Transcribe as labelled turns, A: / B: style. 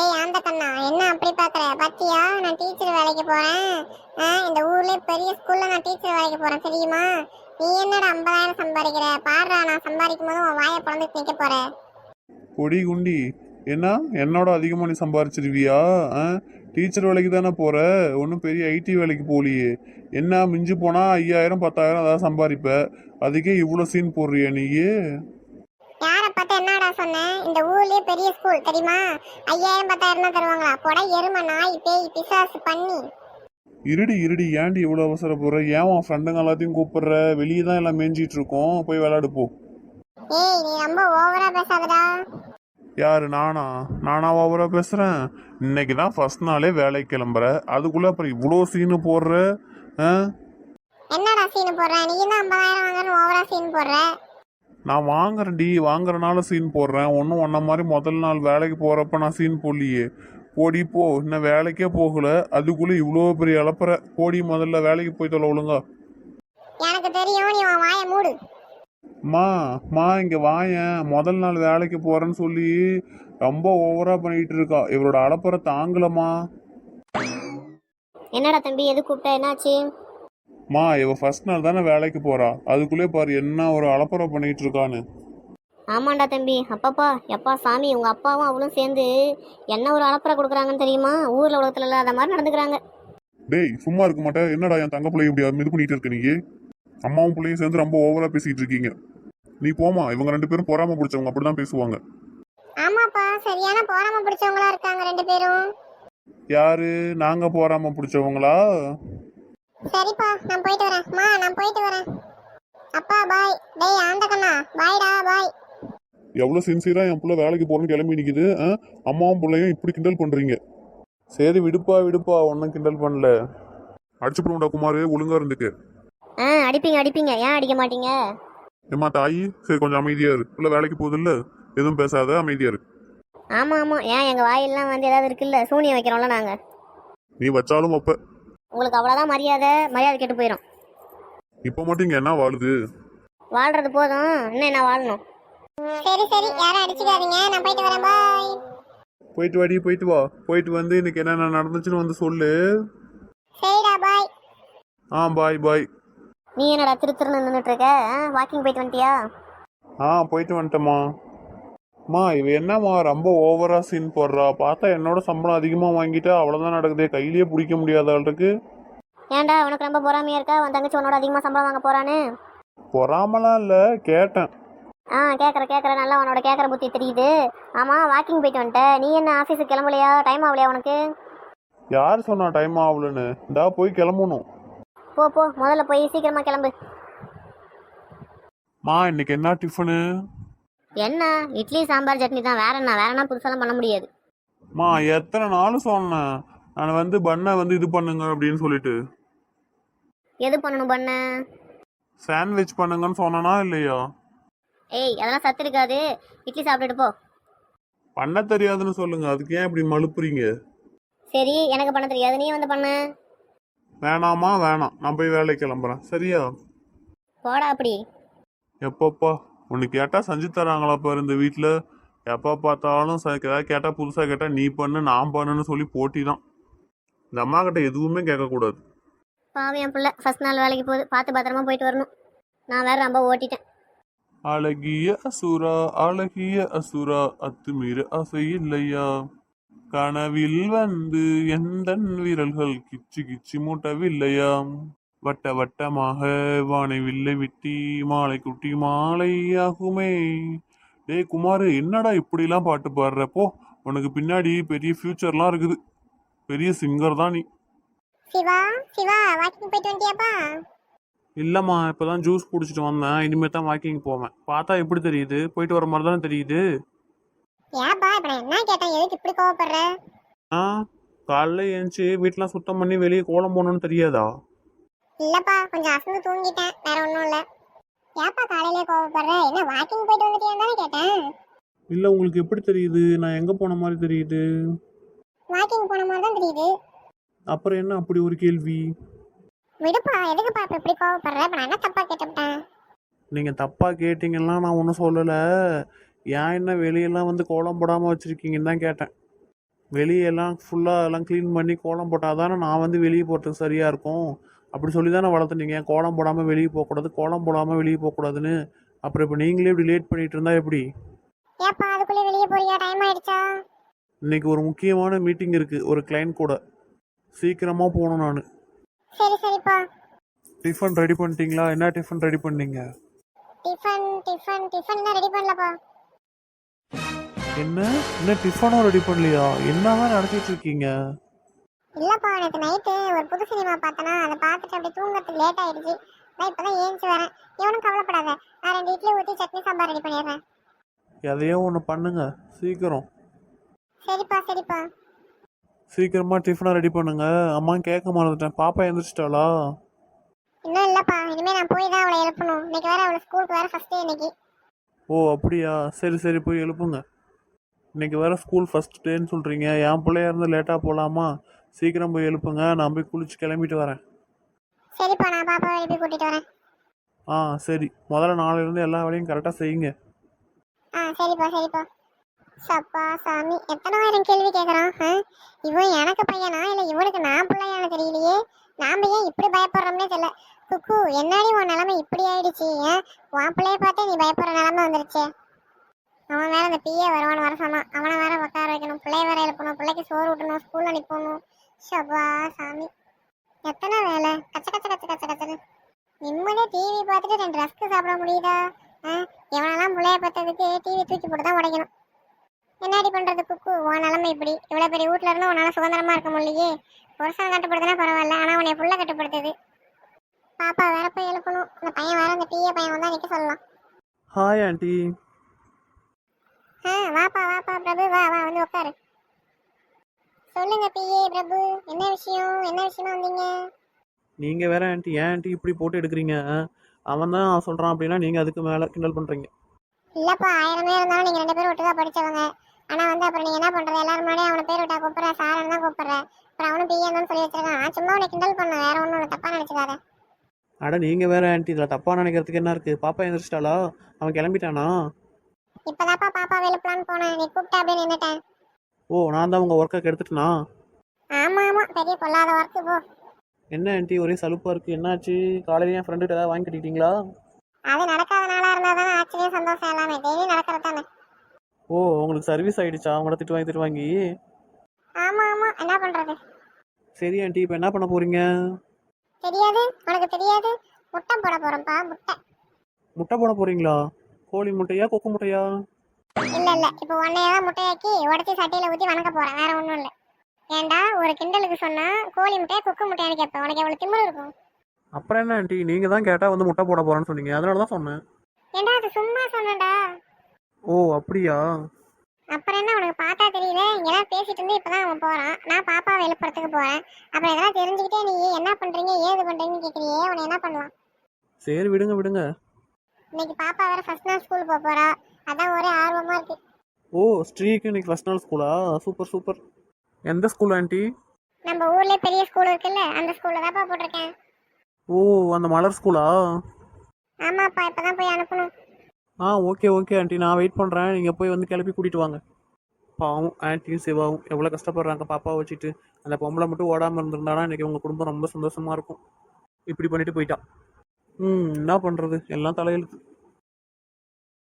A: டேய் ஆந்த கண்ணா என்ன அப்படி பாக்குற? பாத்தியா? நான் டீச்சர் வேலைக்கு போறேன். இந்த ஊர்லயே பெரிய ஸ்கூல்ல நான் டீச்சர் வேலைக்கு போறேன் தெரியுமா? நீ என்னடா ஐம்பதாயிரம் சம்பாதிக்கிற? பாடுறா நான் சம்பாதிக்கும் போது உன் வாயை பிறந்து நிக்க போற.
B: பொடி குண்டி என்ன? என்னோட அதிகமாக நீ சம்பாரிச்சிருவியா? ஆ டீச்சர் வேலைக்கு தானே போற? ஒன்றும் பெரிய ஐடி வேலைக்கு போலியே. என்ன மிஞ்சி போனா ஐயாயிரம் பத்தாயிரம் அதான் சம்பாதிப்ப. அதுக்கே இவ்வளோ சீன் போடுறியா நீயே?
A: சொன்னேன். இந்த ஊர்லயே பெரிய ஸ்கூல் தெரியுமா? ஐயாயிரம் பத்தாயிரம் தான் தருவாங்களா? போட எருமை நாய் பேய் பிசாசு பண்ணி
B: இருடி இருடி ஏன்டி இவ்வளோ அவசரப்படுற ஏன் உன் ஃப்ரெண்டுங்க எல்லாத்தையும் கூப்பிடுற? வெளியே தான் எல்லாம் மேய்ஞ்சிட்டு இருக்கோம். போய் விளையாடு போ.
A: ஏய் நீ ரொம்ப ஓவரா பேசாதடா.
B: யாரு? நானா? நானா ஓவரா பேசுறேன். இன்னைக்கு தான் ஃபர்ஸ்ட் நாளே வேலைக்கு கிளம்புற. அதுக்குள்ள அப்புறம் இவ்வளோ சீனு போடுற? ஆ?
A: என்னடா சீன் போடுற? நீ தான் ஐம்பதாயிரம் வாங்குறன்னு ஓவரா சீன் போடுற?
B: நான் வாங்குறேன்டி வாங்குறனால சீன் போடுறேன். ஒன்றும் ஒன்ன மாதிரி முதல் நாள் வேலைக்கு போகிறப்ப நான் சீன் போடலையே. போடி போ. இன்னும் வேலைக்கே போகல. அதுக்குள்ளே இவ்வளோ பெரிய இழப்புற. போடி முதல்ல வேலைக்கு போய் தொலை ஒழுங்கா.
A: எனக்கு தெரியும் நீ உன் வாயை மூடு.
B: மா மா இங்கே வாயேன். முதல் நாள் வேலைக்கு போகிறேன்னு சொல்லி ரொம்ப ஓவராக பண்ணிட்டு இருக்கா. இவரோட அளப்பறை தாங்கலம்மா.
C: என்னடா தம்பி எது கூப்பிட்ட? என்னாச்சு?
B: மா இவ ஃபர்ஸ்ட் நாள் தானே வேலைக்கு போறா. அதுக்குள்ளே பாரு என்ன ஒரு அளப்பறை பண்ணிட்டு இருக்கான்னு.
C: ஆமாண்டா தம்பி. அப்பப்பா எப்பா சாமி உங்க அப்பாவும் அவளும் சேர்ந்து என்ன ஒரு அலப்பறை கொடுக்குறாங்கன்னு தெரியுமா? ஊர்ல உலகத்துல இல்லாத மாதிரி நடந்துக்கிறாங்க.
B: டேய் சும்மா இருக்க மாட்டேன் என்னடா என் தங்க பிள்ளைய இப்படி இது பண்ணிட்டு இருக்க நீ அம்மாவும் பிள்ளையும் சேர்ந்து ரொம்ப ஓவரா பேசிட்டு இருக்கீங்க. நீ போமா இவங்க ரெண்டு பேரும் பொறாம பிடிச்சவங்க அப்படிதான் பேசுவாங்க.
A: ஆமாப்பா சரியான போராம பிடிச்சவங்களா இருக்காங்க ரெண்டு பேரும்.
B: யாரு? நாங்க போறாம பிடிச்சவங்களா?
A: சரிப்பா நான் போயிட்டு வரேன். மா நான் போயிட்டு வரேன். அப்பா பாய் டேய் ஆந்த கண்ணா பாய்டா பாய்
B: எவ்வளவு சின்சியரா என் புள்ள வேலைக்கு போறேன்னு கிளம்பி நிக்குது ஆ? அம்மாவும் பிள்ளையும் இப்படி கிண்டல் பண்றீங்க. சரி விடுப்பா விடுப்பா ஒன்னும் கிண்டல் பண்ணல. அடிச்சு போடுடா குமார் ஒழுங்கா இருந்துக்கு.
C: ஆ அடிப்பீங்க அடிப்பீங்க. ஏன் அடிக்க மாட்டீங்க?
B: ஏமா தாயி சரி கொஞ்சம் அமைதியா இரு. புள்ள வேலைக்கு போகுது இல்ல எதுவும் பேசாத அமைதியா இரு.
C: ஆமா ஆமா. ஏன் எங்க வாயெல்லாம் வந்து ஏதாவது இருக்குல்ல? சூனியம் வைக்கிறோம்ல நாங்க.
B: நீ வச்சாலும் அப்ப
C: உங்களுக்கு அவ்வளவுதான் மரியாதை மரியாதை கெட்டு போயிடும்
B: இப்ப மட்டும் இங்க என்ன வாழுது?
C: வாழ்றது போதும். இன்னும் என்ன வாழணும்?
A: சரி சரி. யாரும் அடிச்சுக்காதீங்க. நான் போயிட்டு வரேன். பாய்
B: போயிட்டு வாடி போயிட்டு வா. போயிட்டு வந்து இன்னைக்கு என்னென்ன நடந்துச்சுன்னு வந்து சொல்லு.
A: சரிடா பாய்
B: ஆ பாய் பாய்
C: நீ என்னடா திரு திருன்னு நின்றுட்டு இருக்க வாக்கிங் போயிட்டு வந்துட்டியா?
B: ஆ போயிட்டு வந்துட்டேம்மா. அம்மா இவ என்னம்மா ரொம்ப ஓவரா சீன் போடுறா? பார்த்தா என்னோட சம்பளம் அதிகமாக வாங்கிட்டா அவ்வளோதான் நடக்குதே? கையிலேயே பிடிக்க முடியாத ஆளுக்கு.
C: ஏன்டா உனக்கு ரொம்ப பொறாமையா இருக்கா? உன் தங்கச்சி உன்னோட அதிகமா சம்பளம் வாங்க போறான்னு.
B: பொறாமலாம் இல்லை கேட்டேன்.
C: ஆ கேட்குற கேட்குற நல்லா உன்னோட கேட்குற புத்தி தெரியுது. ஆமாம் வாக்கிங் போயிட்டு வந்துட்ட. நீ என்ன ஆஃபீஸுக்கு கிளம்பலையா? டைம் ஆகலையா உனக்கு?
B: யார் சொன்னா டைம் ஆகலன்னு? இந்தா போய் கிளம்பணும்.
C: போ போ. முதல்ல போய் சீக்கிரமா கிளம்பு.
B: மா இன்னைக்கு என்ன டிஃபனு
C: என்ன? இட்லி சாம்பார் சட்னி தான். வேற என்ன? வேற என்ன புதுசாலாம் பண்ண முடியாது.
B: மா எத்தனை நாள் சொன்னேன். நான் வந்து பண்ணை வந்து இது பண்ணுங்க அப்படின்னு சொல்லிட்டு.
C: எது பண்ணணும் பண்ண?
B: சாண்ட்விச் பண்ணுங்கன்னு சொன்னனா இல்லையா?
C: ஏய் அதெல்லாம் சத்து இருக்காது. இட்லி சாப்பிட்டுட்டு போ.
B: பண்ண தெரியாதுன்னு சொல்லுங்க. அதுக்கு ஏன் இப்படி மழுப்புறீங்க?
C: சரி எனக்கு பண்ண தெரியாது. நீ வந்து பண்ண.
B: வேணாமா? வேணாம். நான் போய் வேலைக்கு கிளம்புறேன். சரியா?
C: போடா அப்படி.
B: எப்பப்பா? உன்னை கேட்டால் செஞ்சு தராங்களா பாரு இந்த வீட்டில் எப்போ பார்த்தாலும் ஏதாவது கேட்டால் புதுசாக கேட்டால் நீ பண்ணு நான் பண்ணுன்னு சொல்லி போட்டி தான் இந்த அம்மா கிட்ட எதுவுமே கேட்கக்கூடாது
C: பாவம் என் பிள்ளை ஃபர்ஸ்ட் நாள் வேலைக்கு போகுது பார்த்து பத்திரமா போயிட்டு வரணும். நான் வேற ரொம்ப ஓட்டிட்டேன்.
B: அழகிய அசுரா அழகிய அசுரா அத்துமீற ஆசை இல்லையா? கனவில் வந்து எந்த விரல்கள் கிச்சு கிச்சு மூட்டவில்லையா? வட்ட வட்டமாக வானை வில்லை விட்டி மாலை குட்டி மாலை ஆகுமே டேய் குமார் என்னடா இப்படிலாம் பாட்டு பாடுற? போ உனக்கு பின்னாடி பெரிய ஃபியூச்சர்லாம் இருக்குது. பெரிய சிங்கர் தான் நீ.
A: சிவா சிவா வாக்கிங் போயிட்டு வந்துட்டியாப்பா
B: இல்லைம்மா இப்போ தான் ஜூஸ் குடிச்சிட்டு வந்தேன். இனிமேல் தான் வாக்கிங் போவேன். பார்த்தா எப்படி தெரியுது? போயிட்டு வர மாதிரி தானே தெரியுது.
A: ஏப்பா இப்ப நான் என்ன கேட்டேன்? எதுக்கு இப்படி கோவப்படுற?
B: ஆ காலைல ஏஞ்சி வீட்டெலாம் சுத்தம் பண்ணி வெளியே கோலம் போடணும்னு தெரியாதா?
A: இல்லப்பா கொஞ்சம் அசந்து தூங்கிட்டேன். வேற ஒன்றும் இல்லை. ஏப்பா காலையிலே கோவப்படுற? என்ன வாக்கிங் போயிட்டு வந்துட்டியான்னு தானே கேட்டேன்.
B: இல்லை உங்களுக்கு எப்படி தெரியுது? நான் எங்கே போன மாதிரி தெரியுது?
A: வாக்கிங் போன மாதிரி தான் தெரியுது.
B: அப்புறம் என்ன அப்படி ஒரு கேள்வி?
A: விடுப்பா எதுக்குப்பா இப்ப இப்படி கோவப்படுற? இப்ப நான் என்ன தப்பா கேட்டுவிட்டேன்
B: நீங்கள் தப்பாக கேட்டிங்கன்னா நான் ஒன்றும் சொல்லலை. ஏன் என்ன வெளியெல்லாம் வந்து கோலம் போடாமல் வச்சுருக்கீங்கன்னு தான் கேட்டேன். வெளியெல்லாம் ஃபுல்லாக எல்லாம் க்ளீன் பண்ணி கோலம் போட்டால் தானே நான் வந்து வெளியே போகிறதுக்கு சரியாக இருக்கும்? அப்படி சொல்லி தானே வளர்த்துனீங்க? கோலம் போடாமல் வெளியே போகக்கூடாது கோலம் போடாமல் வெளியே போகக்கூடாதுன்னு. அப்புறம் இப்போ நீங்களே இப்படி லேட் பண்ணிட்டு இருந்தா எப்படி?
A: ஏப்பா அதுக்குள்ளே வெளியே போறியா? டைம் ஆயிடுச்சா?
B: இன்னைக்கு ஒரு முக்கியமான மீட்டிங் இருக்குது ஒரு கிளைண்ட் கூட. சீக்கிரமாக போகணும் நான்.
A: சரி சரிப்பா.
B: டிஃபன் ரெடி பண்ணிட்டீங்களா? என்ன டிஃபன் ரெடி பண்ணீங்க?
A: டிஃபன் டிஃபன் டிஃபன் ரெடி பண்ணலப்பா.
B: என்ன? என்ன டிஃபனும் ரெடி பண்ணலையா? என்னதான் நடத்திட்டு இருக்கீங்க?
A: இல்லப்பா நேற்று நைட்டு ஒரு புது சினிமா பார்த்தனா அதை பார்த்துட்டு அப்படியே தூங்கறதுக்கு லேட் ஆயிடுச்சு. நான் இப்பதான் ஏஞ்சி வரேன். இவனும் கவலைப்படாத. நான் ரெண்டு இட்லி ஊற்றி சட்னி சாம்பார் ரெடி பண்ணிடுறேன்.
B: எதையோ ஒன்று பண்ணுங்க. சீக்கிரம்.
A: சரிப்பா சரிப்பா.
B: சீக்கிரமாக டிஃபனை ரெடி பண்ணுங்க. அம்மா கேட்க மறந்துட்டேன். பாப்பா எழுந்திரிச்சிட்டாளா
A: இன்னும் இல்லப்பா. இனிமே நான் போய் தான் அவளை எழுப்பணும். இன்னைக்கு வேற அவளை ஸ்கூலுக்கு வேற ஃபர்ஸ்ட் டே இன்னைக்கு.
B: ஓ அப்படியா? சரி சரி போய் எழுப்புங்க. இன்னைக்கு வேற ஸ்கூல் ஃபர்ஸ்ட் டேன்னு சொல்கிறீங்க என் பிள்ளையா இருந்து லேட்டாக போகலாமா சீக்கிரம் போய் எழுப்புங்க. நான் போய் குளிச்சு கிளம்பிட்டு வரேன்.
A: சரிப்பா நான் பாப்பாவை எழுப்பி கூட்டிட்டு வரேன்.
B: ஆ சரி. முதல்ல நாளையிலேருந்து எல்லா வேலையும் கரெக்டாக செய்யுங்க.
A: ஆ சரிப்பா சரிப்பா. சப்பா சாமி எத்தனை ஆயிரம் கேள்வி கேட்குறான்? இவன் எனக்கு பையனா இல்லை இவனுக்கு நான் பிள்ளையானு தெரியலையே? நாம ஏன் இப்படி பயப்படுறோம்னே தெரியல. குக்கு என்னடி உன் நிலைமை இப்படி ஆயிடுச்சு ஏன் உன் பிள்ளைய பார்த்தே நீ பயப்படுற நிலைமை வந்துருச்சே. அவன் வேற அந்த பிஏ வருவான்னு வர சொன்னான். அவனை வேற உட்கார வைக்கணும். பிள்ளைய வேற எழுப்பணும். பிள்ளைக்கு சோறு ஊட்டணும் ஸ்கூல்ல அனுப்பணும் சப்பா சாமி. எத்தனை வேலை? கச்ச கச்ச கச்ச கச்ச கச்சன்னு. நிம்மதியா டிவி பார்த்துட்டு ரெண்டு ரஸ்க்கு சாப்பிட முடியுதா? ஆ? இவனெல்லாம் பிள்ளைய பார்த்ததுக்கு டிவி தூக்கி போட்டு தான் உடைக்கணும். என்னடி பண்றது குக்கு? உன் நிலைமை இப்படி. இவ்வளவு பெரிய வீட்ல இருந்து உன்னால சுதந்திரமா இருக்க முடியலையே. புருஷன் கட்டுப்படுத்தினா பரவாயில்ல. ஆனா உன்னை புள்ள கட்டுப்படுத்துது பாப்பா வேற போய் எழுப்பணும். அந்த பையன் வேற அந்த பிஏ பையன் வந்தா நிக்க சொல்லலாம்.
B: ஹாய் ஆண்டி
A: ஆ வாப்பா வாப்பா பிரபு. வா வா வந்து உட்காரு. சொல்லுங்க பிஏ பிரபு. என்ன விஷயம்? என்ன விஷயமா வந்தீங்க?
B: நீங்கள் வேற ஆண்டி ஏன் ஆண்டி இப்படி போட்டு எடுக்கிறீங்க? அவன் தான் சொல்கிறான் அப்படின்னா நீங்கள் அதுக்கு மேலே கிண்டல் பண்ணுறீங்க
A: இல்லப்பா ஆயிரமே இருந்தாலும் நீங்க ரெண்டு பேரும் ஒட்டுக்கா படிச்சவங்க. ஆனா வந்து அப்புறம் நீங்க என்ன பண்றது? எல்லாரும் முன்னாடி அவனை பேர் விட்டா கூப்பிடுற சாரன் தான் கூப்பிடுற அப்புறம் அவனும் பிஏ தான் சொல்லி வச்சிருக்கான். நான் சும்மா உன்னை கிண்டல் பண்ண வேற ஒன்றும் இல்லை. தப்பா நினைச்சுக்காத.
B: அட நீங்கள் வேற ஆண்டி இதில் தப்பாக நினைக்கிறதுக்கு என்ன இருக்குது பாப்பா எழுந்திரிச்சிட்டாளா அவன் கிளம்பிட்டானா?
A: இப்பதாப்பா பாப்பா எழுப்பலான்னு போனேன். நீ கூப்பிட்ட அப்படியே நின்னுட்டேன்.
B: ஓ நான் தான் உங்கள் ஒர்க்கை கெடுத்துட்டனா?
A: ஆமா ஆமா. பெரிய கொள்ளாத ஒர்க்கு போ.
B: என்ன ஆண்டி ஒரே சலுப்பாக இருக்குது என்னாச்சு? காலையில என் ஃப்ரெண்டுகிட்ட ஏதாவது வாங்கி கட்டிட்டீங்களா?
A: அது நடக்காத நாளா இருந்தா தானே ஆச்சரியம் சந்தோஷம் எல்லாமே. டெய்லி நடக்கிறது தானே.
B: ஓ உங்களுக்கு சர்வீஸ் ஆயிடுச்சா? அவங்கள திட்டு வாங்கி திட்டு வாங்கி?
A: ஆமா ஆமா. என்ன பண்றது?
B: சரி ஆண்டி இப்போ என்ன பண்ண போறீங்க?
A: தெரியாது. உனக்கு தெரியாது. முட்டை போட போறோம்ப்பா முட்டை.
B: முட்டை போட போறீங்களா? கோழி முட்டையா கொக்கு முட்டையா?
A: இல்ல இல்ல. இப்போ உன்னைய தான் முட்டையாக்கி உடச்சி சட்டையில ஊத்தி வணக்க போறேன். வேற ஒண்ணும் இல்ல. ஏன்டா ஒரு கிண்டலுக்கு சொன்னா கோழி முட்டையா குக்கு முட்டையான்னு கேட்பேன். உனக்கு எவ்வளவு திமிரு இருக்கும்?
B: அப்புறம் என்ன ஆண்டி? நீங்கள் தான் கேட்டால் வந்து முட்டை போட போறேன்னு சொன்னீங்க. அதனால தான் சொன்னேன்.
A: ஏன்டா அது சும்மா சொன்னேன்டா.
B: ஓ அப்படியா?
A: அப்புறம் என்ன உனக்கு பார்த்தா தெரியல. இங்கெல்லாம் பேசிட்டு இருந்து இப்பதான் அவன் போறான். நான் பாப்பாவை எழுப்புறதுக்கு போறேன். அப்புறம் இதெல்லாம் தெரிஞ்சுக்கிட்டே நீ என்ன பண்றீங்க? ஏது பண்றீங்கன்னு கேக்குறியே. உன்னை என்ன பண்ணலாம்?
B: சரி விடுங்க விடுங்க.
A: இன்னைக்கு பாப்பா வேற ஃபர்ஸ்ட் நாள் ஸ்கூல் போக போறா. அதான் ஒரே ஆர்வமா இருக்கு.
B: ஓ ஸ்ரீக்கு இன்னைக்கு ஃபர்ஸ்ட் நாள் ஸ்கூலா சூப்பர் சூப்பர் எந்த ஸ்கூல் ஆண்டி?
A: நம்ம ஊர்லயே பெரிய ஸ்கூல் இருக்குல்ல அந்த ஸ்கூல்ல தான்ப்பா போட்டிருக்கேன்.
B: ஓ அந்த மலர் ஸ்கூலா
A: ஆமாப்பா இப்பதான் போய் அனுப்பணும்.
B: ஆ ஓகே ஓகே ஆண்டி. நான் வெயிட் பண்ணுறேன் நீங்கள் போய் வந்து கிளப்பி கூட்டிகிட்டு வாங்க. பாவம் ஆன்ட்டியும் சிவாவும் எவ்வளோ கஷ்டப்படுறாங்க பாப்பாவை வச்சுட்டு. அந்த பொம்பளை மட்டும் ஓடாமல் இருந்திருந்தானா? இன்றைக்கி உங்கள் குடும்பம் ரொம்ப சந்தோஷமாக இருக்கும். இப்படி பண்ணிட்டு போயிட்டா. ம் என்ன பண்ணுறது எல்லாம் தலையெழுத்து.